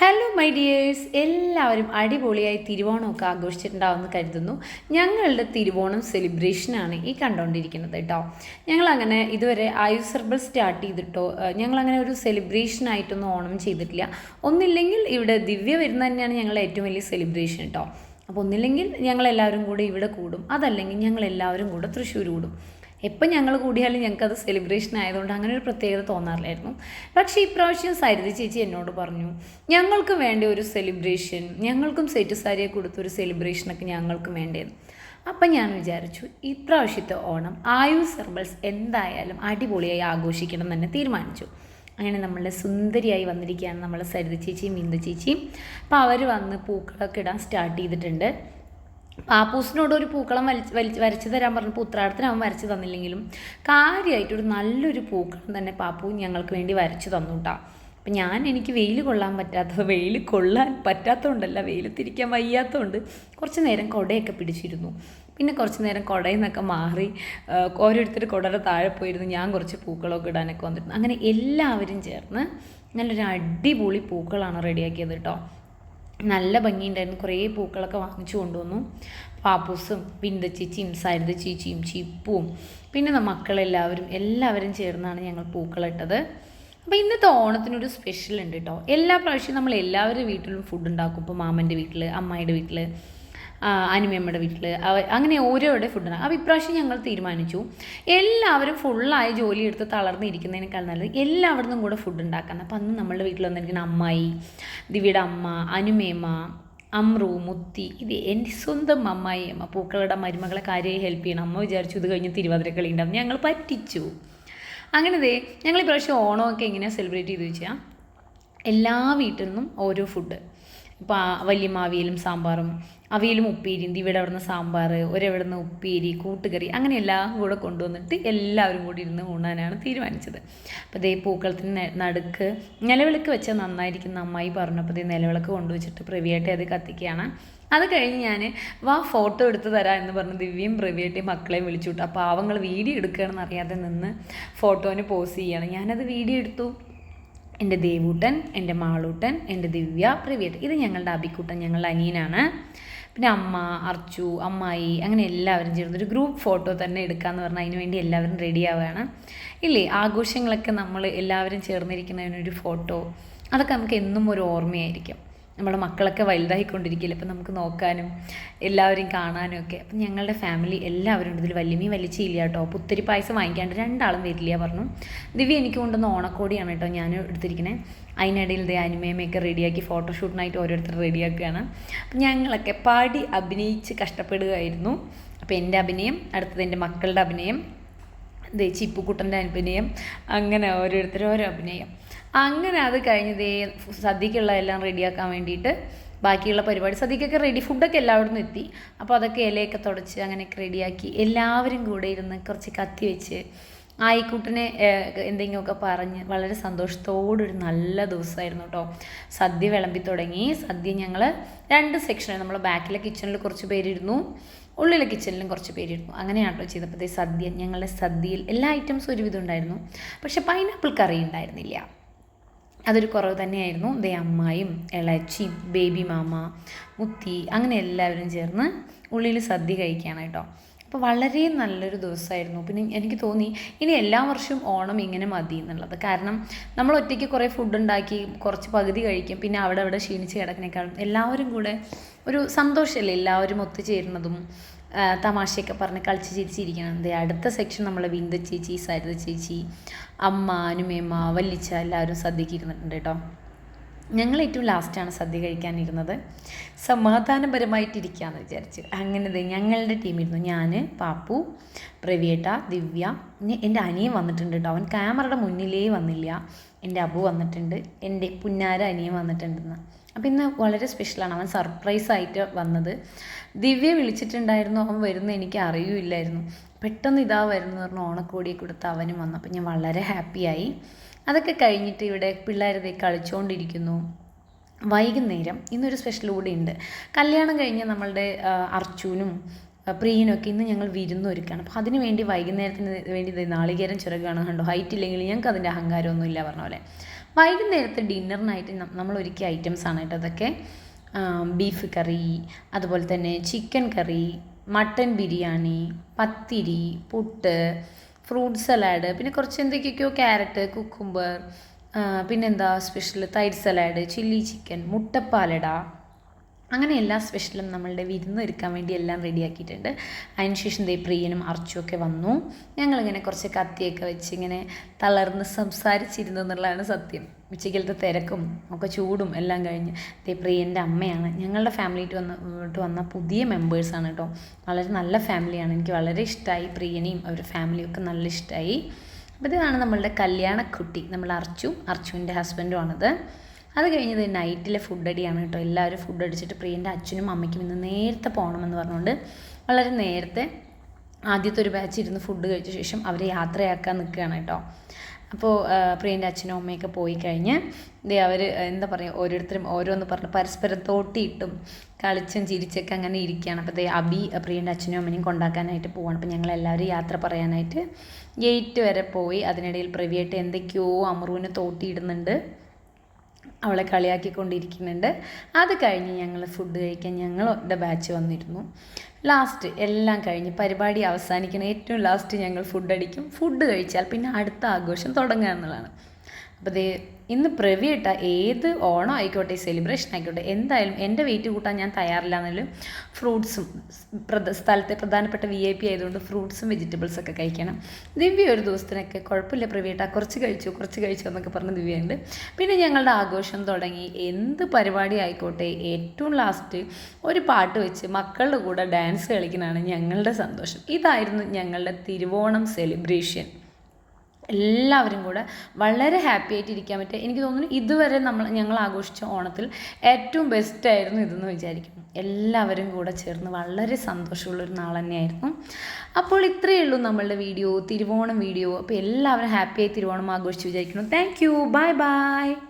Hello my dears എല്ലാവരും അടിപൊളിയായി തിരുവോണമൊക്കെ ആഘോഷിച്ചിട്ടുണ്ടാവുമെന്ന് കരുതുന്നു. ഞങ്ങളുടെ തിരുവോണം സെലിബ്രേഷനാണ് ഈ കണ്ടുകൊണ്ടിരിക്കുന്നത് കേട്ടോ. ഞങ്ങളങ്ങനെ ഇതുവരെ ആയുസ് ഹെർബൽ സ്റ്റാർട്ട് ചെയ്തിട്ടോ ഞങ്ങളങ്ങനെ ഒരു സെലിബ്രേഷനായിട്ടൊന്നും ഓണം ചെയ്തിട്ടില്ല. ഒന്നില്ലെങ്കിൽ ഇവിടെ ദിവ്യ വരുന്ന തന്നെയാണ് ഞങ്ങളുടെ ഏറ്റവും വലിയ സെലിബ്രേഷൻ കേട്ടോ. അപ്പോൾ ഒന്നില്ലെങ്കിൽ ഞങ്ങളെല്ലാവരും കൂടെ ഇവിടെ കൂടും. അതല്ലെങ്കിൽ ഞങ്ങളെല്ലാവരും കൂടെ തൃശ്ശൂർ കൂടും. എപ്പം ഞങ്ങൾ കൂടിയാലും ഞങ്ങൾക്കത് സെലിബ്രേഷൻ ആയതുകൊണ്ട് അങ്ങനെ ഒരു പ്രത്യേകത തോന്നാറില്ലായിരുന്നു. പക്ഷേ ഇപ്രാവശ്യം സരിത ചേച്ചി എന്നോട് പറഞ്ഞു ഞങ്ങൾക്ക് വേണ്ട ഒരു സെലിബ്രേഷൻ ഞങ്ങൾക്കും സെറ്റ് സാരിയെ കൊടുത്തൊരു സെലിബ്രേഷനൊക്കെ ഞങ്ങൾക്കും വേണ്ടേന്ന്. അപ്പം ഞാൻ വിചാരിച്ചു ഇപ്രാവശ്യത്തെ ഓണം ആയുസ് ഹെർബൽസ് എന്തായാലും അടിപൊളിയായി ആഘോഷിക്കണം എന്ന് തന്നെ തീരുമാനിച്ചു. അങ്ങനെ നമ്മളുടെ സുന്ദരിയായി വന്നിരിക്കുകയാണ് നമ്മളെ സരിത ചേച്ചിയും ബിന്ദു ചേച്ചിയും. അപ്പോൾ അവർ വന്ന് പൂക്കളൊക്കെ ഇടാൻ സ്റ്റാർട്ട് ചെയ്തിട്ടുണ്ട്. പാപ്പൂസിനോട് ഒരു പൂക്കളം വലിച്ച് വലിച്ച് വരച്ച് തരാൻ പറഞ്ഞപ്പോൾ ഉത്രാടത്തിന് അവൻ വരച്ച് തന്നില്ലെങ്കിലും കാര്യമായിട്ട് ഒരു നല്ലൊരു പൂക്കളം തന്നെ പാപ്പു ഞങ്ങൾക്ക് വേണ്ടി വരച്ച് തന്നു കേട്ടോ അപ്പം ഞാൻ എനിക്ക് വെയിൽ കൊള്ളാൻ പറ്റാത്തത് വെയിൽ കൊള്ളാൻ പറ്റാത്തതുകൊണ്ടല്ല വെയിലത്തിരിക്കാൻ വയ്യാത്തതുകൊണ്ട് കുറച്ച് നേരം കുടയൊക്കെ പിടിച്ചിരുന്നു. പിന്നെ കുറച്ച് നേരം കുടയിൽ നിന്നൊക്കെ മാറി ഓരോരുത്തർ കുടയുടെ താഴെ പോയിരുന്നു. ഞാൻ കുറച്ച് പൂക്കളൊക്കെ ഇടാനൊക്കെ വന്നിരുന്നു. അങ്ങനെ എല്ലാവരും ചേർന്ന് നല്ലൊരു അടിപൊളി പൂക്കളാണ് റെഡിയാക്കിയത് കേട്ടോ നല്ല ഭംഗിയുണ്ടായിരുന്നു. കുറേ പൂക്കളൊക്കെ വാങ്ങിച്ചു കൊണ്ടുവന്നു. പാപ്പൂസും ബിന്ദ ചേച്ചിയും സരിത ചേച്ചിയും ചിപ്പും പിന്നെ മക്കളെല്ലാവരും എല്ലാവരും ചേർന്നാണ് ഞങ്ങൾ പൂക്കളിട്ടത്. അപ്പോൾ ഇന്നത്തെ ഓണത്തിനൊരു സ്പെഷ്യൽ ഉണ്ട് കേട്ടോ എല്ലാ പ്രാവശ്യവും നമ്മൾ എല്ലാവരുടെ വീട്ടിലും ഫുഡ് ഉണ്ടാക്കും. ഇപ്പോൾ മാമന്റെ വീട്ടിൽ അമ്മായിയുടെ വീട്ടിൽ അനിമയമ്മയുടെ വീട്ടിൽ അങ്ങനെ ഓരോരുടെ ഫുഡാണ് അപ്പോൾ ഇപ്രാവശ്യം ഞങ്ങൾ തീരുമാനിച്ചു. എല്ലാവരും ഫുള്ളായി ജോലി എടുത്ത് തളർന്നിരിക്കുന്നതിനേക്കാൾ നല്ലത് എല്ലാവരുടെ കൂടെ ഫുഡ് ഉണ്ടാക്കാൻ അപ്പോൾ അന്ന് നമ്മളുടെ വീട്ടിൽ വന്നിരിക്കുന്ന അമ്മായി ദിവ്യയുടെ അമ്മ അനുമേമ്മ അമ്രു മുത്തി ഇത് എന്റെ സ്വന്തം അമ്മായി അമ്മ പൂക്കളുടെ മരുമകളെ കാര്യമായി ഹെൽപ്പ് ചെയ്യണം. അമ്മ വിചാരിച്ചു ഇത് കഴിഞ്ഞ് തിരുവാതിരക്കളി ഉണ്ടാവും. ഞങ്ങൾ പറ്റിച്ചു. അങ്ങനെ ദേ ഞങ്ങൾ ഇപ്രാവശ്യം ഓണമൊക്കെ എങ്ങനെയാണ് സെലിബ്രേറ്റ് ചെയ്ത് വെച്ചാൽ എല്ലാ വീട്ടിൽ നിന്നും ഓരോ ഫുഡ് ഇപ്പോൾ വല്യമ്മ അവിയലും സാമ്പാറും അവിയലും ഉപ്പേരിയും ഇവിടെ അവിടുന്ന് സാമ്പാർ ഒരവിടുന്ന് ഉപ്പേരി കൂട്ടുകറി അങ്ങനെ എല്ലാം കൂടെ കൊണ്ടുവന്നിട്ട് എല്ലാവരും കൂടി ഇരുന്ന് ഊണാനാണ് തീരുമാനിച്ചത്. അപ്പോൾ ദേ പൂക്കളത്തിന് നടുക്ക് നിലവിളക്ക് വെച്ചാൽ നന്നായിരിക്കും അമ്മായി പറഞ്ഞപ്പോൾ ദേ നിലവിളക്ക് കൊണ്ടുവച്ചിട്ട് പ്രവിയായിട്ട് അത് കത്തിക്കുകയാണ്. അത് കഴിഞ്ഞ് ഞാൻ വാ ഫോട്ടോ എടുത്ത് തരാം എന്ന് പറഞ്ഞ് ദിവ്യയും പ്രവിയായിട്ടും മക്കളെയും വിളിച്ചു. വിട്ടു അപ്പോൾ പാവങ്ങൾ വീഡിയോ എടുക്കുകയാണെന്ന് അറിയാതെ നിന്ന് ഫോട്ടോന് പോസ് ചെയ്യാണ്. ഞാനത് വീഡിയോ എടുത്തു. എന്റെ ദേവൂട്ടൻ എന്റെ മാളൂട്ടൻ എന്റെ ദിവ്യ പ്രവിയട്ട് ഇത് ഞങ്ങളുടെ അബിക്കൂട്ടൻ ഞങ്ങളുടെ അനിയനാണ്. പിന്നെ അമ്മ അർച്ചു അമ്മായി അങ്ങനെ എല്ലാവരും ചേർന്ന് ഒരു ഗ്രൂപ്പ് ഫോട്ടോ തന്നെ എടുക്കാമെന്ന് പറഞ്ഞാൽ അതിന് വേണ്ടി എല്ലാവരും റെഡി ആവുകയാണ്. ഇല്ലേ? ആഘോഷങ്ങളൊക്കെ നമ്മൾ എല്ലാവരും ചേർന്നിരിക്കുന്നതിനൊരു ഫോട്ടോ അതൊക്കെ നമുക്ക് എന്നും ഒരു ഓർമ്മയായിരിക്കും. നമ്മുടെ മക്കളൊക്കെ വലുതായിക്കൊണ്ടിരിക്കില്ല അപ്പം നമുക്ക് നോക്കാനും എല്ലാവരും കാണാനും ഒക്കെ. അപ്പം ഞങ്ങളുടെ ഫാമിലി എല്ലാവരും ഉണ്ട്. ഇതിൽ വലിയ വലിച്ചില്ല കേട്ടോ. പുത്തരി പായസം വാങ്ങിക്കാണ്ട് രണ്ടാളും വരില്ല പറഞ്ഞു. ദിവ്യ എനിക്ക് കൊണ്ടുവന്ന ഓണക്കോടിയാണ് കേട്ടോ ഞാൻ എടുത്തിരിക്കുന്നത് അതിനിടയിൽ ദേ അനിമയമൊക്കെ റെഡിയാക്കി ഫോട്ടോഷൂട്ടിനായിട്ട് ഓരോരുത്തർ റെഡിയാക്കുകയാണ്. അപ്പം ഞങ്ങളൊക്കെ പാടി അഭിനയിച്ച് കഷ്ടപ്പെടുകയായിരുന്നു. അപ്പോൾ എന്റെ അഭിനയം അടുത്തത് എന്റെ മക്കളുടെ അഭിനയം ദേ ചിപ്പുക്കുട്ടന്റെ അഭിനയം അങ്ങനെ ഓരോരുത്തരും ഓരോ അഭിനയം. അങ്ങനെ അത് കഴിഞ്ഞ് ദേ സദ്യക്കുള്ള എല്ലാം റെഡിയാക്കാൻ വേണ്ടിയിട്ട് ബാക്കിയുള്ള പരിപാടി സദ്യക്കൊക്കെ റെഡി ഫുഡൊക്കെ എല്ലാവരും എത്തി. അപ്പോൾ അതൊക്കെ ഇലയൊക്കെ തുടച്ച് അങ്ങനെയൊക്കെ റെഡിയാക്കി എല്ലാവരും കൂടെ ഇരുന്ന് കുറച്ച് കത്തി വെച്ച് ആയിക്കൂട്ടിനെ എന്തെങ്കിലുമൊക്കെ പറഞ്ഞ് വളരെ സന്തോഷത്തോടൊരു നല്ല ദിവസമായിരുന്നു കേട്ടോ സദ്യ വിളമ്പി തുടങ്ങി. സദ്യ ഞങ്ങൾ രണ്ട് സെക്ഷനാണ് നമ്മൾ ബാക്കിലെ കിച്ചണിൽ കുറച്ച് പേരിരുന്നു. ഉള്ളിലെ കിച്ചണിലും കുറച്ച് പേരിരുന്നു. അങ്ങനെയാണ് കേട്ടോ ചെയ്തപ്പോഴത്തെ സദ്യ. ഞങ്ങളുടെ സദ്യയിൽ എല്ലാ ഐറ്റംസും ഒരുവിധം ഉണ്ടായിരുന്നു. പക്ഷേ പൈനാപ്പിൾ കറി ഉണ്ടായിരുന്നില്ല. അതൊരു കുറവ് തന്നെയായിരുന്നു. ദേ അമ്മായും ഇളച്ചിയും ബേബി മാമ മുത്തി അങ്ങനെ എല്ലാവരും ചേർന്ന് ഉള്ളിൽ സദ്യ കഴിക്കുകയാണ് കേട്ടോ. അപ്പോൾ വളരെ നല്ലൊരു ദിവസമായിരുന്നു. പിന്നെ എനിക്ക് തോന്നി ഇനി എല്ലാ വർഷവും ഓണം ഇങ്ങനെ മതി എന്നുള്ളത്. കാരണം നമ്മൾ ഒറ്റയ്ക്ക് കുറേ ഫുഡ് ഉണ്ടാക്കി കുറച്ച് പകുതി കഴിക്കും. പിന്നെ അവിടെ അവിടെ ക്ഷീണിച്ച് കിടക്കുന്നേക്കാളും എല്ലാവരും കൂടെ ഒരു സന്തോഷമല്ലേ എല്ലാവരും ഒത്തുചേരുന്നതും. തമാശയൊക്കെ പറഞ്ഞ് കളിച്ച് ചിരിച്ചിരിക്കണം. ദേ അടുത്ത സെക്ഷൻ നമ്മളെ ബിന്ദു ചേച്ചി സരിത ചേച്ചി അമ്മ അനുമേമ്മ വല്ലിച്ച എല്ലാവരും സദ്യക്ക് ഇരുന്നിട്ടുണ്ട് കേട്ടോ. ഞങ്ങൾ ഏറ്റവും ലാസ്റ്റാണ് സദ്യ കഴിക്കാനിരുന്നത്. സമാധാനപരമായിട്ടിരിക്കുകയെന്ന് വിചാരിച്ച്. അങ്ങനെ ഞങ്ങളുടെ ടീമിരുന്നു ഞാൻ പാപ്പു പ്രവിയേട്ട ദിവ്യ എന്റെ അനിയൻ വന്നിട്ടുണ്ട് കേട്ടോ. അവൻ ക്യാമറയുടെ മുന്നിലേ വന്നില്ല. എന്റെ അബു വന്നിട്ടുണ്ട്. എന്റെ പുന്നാര അനിയൻ വന്നിട്ടുണ്ടെന്ന്. അപ്പോൾ ഇന്ന് വളരെ സ്പെഷ്യലാണ് അവൻ സർപ്രൈസ് ആയിട്ട് വന്നത്. ദിവ്യ വിളിച്ചിട്ടുണ്ടായിരുന്നു. അവൻ വരുന്ന എനിക്ക് അറിയില്ലായിരുന്നു. പെട്ടെന്ന് ഇതാ വരുന്നു പറഞ്ഞു ഓണക്കോടിയെ കൊടുത്ത് അവനും വന്നു. അപ്പം ഞാൻ വളരെ ഹാപ്പിയായി അതൊക്കെ കഴിഞ്ഞിട്ട് ഇവിടെ പിള്ളേരതേ കളിച്ചുകൊണ്ടിരിക്കുന്നു വൈകുന്നേരം ഇന്നൊരു സ്പെഷ്യൽ കൂടി ഉണ്ട്. കല്യാണം കഴിഞ്ഞ് നമ്മളുടെ അർജുനും പ്രിയനൊക്കെ ഇന്ന് ഞങ്ങൾ വിരുന്നൊരുക്കാണ് അപ്പോൾ അതിന് വേണ്ടി വൈകുന്നേരത്തിന് വേണ്ടി നാളികേരം ചിറകാണ് കണ്ടോ? ഹൈറ്റ് ഇല്ലെങ്കിൽ ഞങ്ങൾക്ക് അതിന്റെ അഹങ്കാരമൊന്നുമില്ല പറഞ്ഞ പോലെ. വൈകുന്നേരത്തെ ഡിന്നറിനായിട്ട് നമ്മൾ ഒരുക്കിയ ഐറ്റംസ് ആണ് കേട്ടോ അതൊക്കെ. ബീഫ് കറി അതുപോലെ തന്നെ chicken curry mutton biryani pathiri puttu fruit salad പിന്നെ കുറച്ച് എന്തൊക്കെയൊക്കെയോ ക്യാരറ്റ് കുക്കുംബർ പിന്നെന്താ സ്പെഷ്യൽ തൈര് സലാഡ് ചില്ലി ചിക്കൻ മുട്ടപ്പാലട അങ്ങനെ എല്ലാ സ്പെഷ്യലും നമ്മളുടെ വിരുന്ന് ഒരുക്കാൻ വേണ്ടി എല്ലാം റെഡിയാക്കിയിട്ടുണ്ട് അതിനുശേഷം ദേ പ്രിയനും അർച്ചുമൊക്കെ വന്നു. ഞങ്ങളിങ്ങനെ കുറച്ച് കത്തിയൊക്കെ വെച്ച് ഇങ്ങനെ തളർന്ന് സംസാരിച്ചിരുന്നു എന്നുള്ളതാണ് സത്യം. ഉച്ചയ്ക്കലത്തെ തിരക്കും ഒക്കെ ചൂടും എല്ലാം കഴിഞ്ഞ് ദേ പ്രിയന്റെ അമ്മയാണ്. ഞങ്ങളുടെ ഫാമിലിയിട്ട് വന്ന ഇട്ട് വന്ന പുതിയ മെമ്പേഴ്സാണ് കേട്ടോ വളരെ നല്ല ഫാമിലിയാണ് എനിക്ക് വളരെ ഇഷ്ടമായി പ്രിയനെയും അവരുടെ ഫാമിലിയും ഒക്കെ നല്ല ഇഷ്ടമായി അപ്പോൾ ഇതാണ് നമ്മളുടെ കല്യാണക്കുട്ടി. നമ്മൾ അർച്ചു അർച്ചുവിന്റെ ഹസ്ബൻഡുമാണിത് അത് കഴിഞ്ഞത് നൈറ്റിലെ ഫുഡ് അടിയാണ് കേട്ടോ. എല്ലാവരും ഫുഡ് അടിച്ചിട്ട് പ്രിയന്റെ അച്ഛനും അമ്മയ്ക്കും ഇന്ന് നേരത്തെ പോകണമെന്ന് പറഞ്ഞുകൊണ്ട് വളരെ നേരത്തെ ആദ്യത്തെ ഒരു ബാച്ച് ഇരുന്ന് ഫുഡ് കഴിച്ച ശേഷം അവരെ യാത്രയാക്കാൻ നിൽക്കുകയാണ് കേട്ടോ. അപ്പോൾ പ്രിയന്റെ അച്ഛനും അമ്മയൊക്കെ പോയി കഴിഞ്ഞ് ദേ അവർ എന്താ പറയുക ഓരോരുത്തരും ഓരോന്ന് പറഞ്ഞ് പരസ്പരം തോട്ടിയിട്ടും കളിച്ചും ചിരിച്ചൊക്കെ അങ്ങനെ ഇരിക്കുകയാണ്. അപ്പോൾ ദേ അബി പ്രിയന്റെ അച്ഛനും അമ്മനെയും കൊണ്ടാക്കാനായിട്ട് പോവാണ്. അപ്പോൾ ഞങ്ങൾ എല്ലാവരും യാത്ര പറയാനായിട്ട് ഗേറ്റ് വരെ പോയി. അതിനിടയിൽ പ്രവിയായിട്ട് എന്തൊക്കെയോ അമറുവിനെ തോട്ടിയിടുന്നുണ്ട്. അവളെ കളിയാക്കിക്കൊണ്ടിരിക്കുന്നുണ്ട്. അത് കഴിഞ്ഞ് ഞങ്ങൾ ഫുഡ് കഴിക്കാൻ ഞങ്ങളുടെ ബാച്ച് വന്നിരുന്നു. ലാസ്റ്റ് എല്ലാം കഴിഞ്ഞ് പരിപാടി അവസാനിക്കുന്ന ഏറ്റവും ലാസ്റ്റ് ഞങ്ങൾ ഫുഡ് അടിക്കും. ഫുഡ് കഴിച്ചാൽ പിന്നെ അടുത്ത ആഘോഷം തുടങ്ങുക എന്നുള്ളതാണ്. അപ്പോൾ ദേ ഇന്ന് പ്രവിയിട്ട ഏത് ഓണം ആയിക്കോട്ടെ സെലിബ്രേഷൻ ആയിക്കോട്ടെ എന്തായാലും എന്റെ വെയിറ്റ് കൂട്ടാൻ ഞാൻ തയ്യാറില്ല എന്നാലും ഫ്രൂട്ട്സും സ്ഥലത്തെ പ്രധാനപ്പെട്ട വി ഐ പി ആയതുകൊണ്ട് ഫ്രൂട്ട്സും വെജിറ്റബിൾസ് ഒക്കെ കഴിക്കണം. ദിവ്യ ഒരു ദിവസത്തിനൊക്കെ കുഴപ്പമില്ല പ്രവിയിട്ട കുറച്ച് കഴിച്ചു കുറച്ച് കഴിച്ചു എന്നൊക്കെ പറഞ്ഞ് ദിവ്യയുണ്ട്. പിന്നെ ഞങ്ങളുടെ ആഘോഷം തുടങ്ങി. എന്ത് പരിപാടി ആയിക്കോട്ടെ ഏറ്റവും ലാസ്റ്റ് ഒരു പാട്ട് വെച്ച് മക്കളുടെ കൂടെ ഡാൻസ് കളിക്കുന്നതാണ് ഞങ്ങളുടെ സന്തോഷം. ഇതായിരുന്നു ഞങ്ങളുടെ തിരുവോണം സെലിബ്രേഷൻ എല്ലാവരും കൂടെ വളരെ ഹാപ്പി ആയിട്ട് ഇരിക്കാൻ പറ്റുക എനിക്ക് തോന്നുന്നു ഇതുവരെ നമ്മൾ ഞങ്ങൾ ആഘോഷിച്ച ഓണത്തിൽ ഏറ്റവും ബെസ്റ്റ് ആയിരുന്നു ഇതെന്ന് വിചാരിക്കുന്നു എല്ലാവരും കൂടെ ചേർന്ന് വളരെ സന്തോഷമുള്ളൊരു നാൾ തന്നെയായിരുന്നു. അപ്പോൾ ഇത്രയേ ഉള്ളൂ നമ്മളുടെ വീഡിയോ തിരുവോണം വീഡിയോ അപ്പോൾ എല്ലാവരും ഹാപ്പിയായി തിരുവോണം ആഘോഷിച്ച് വിചാരിക്കുന്നു. Thank you bye bye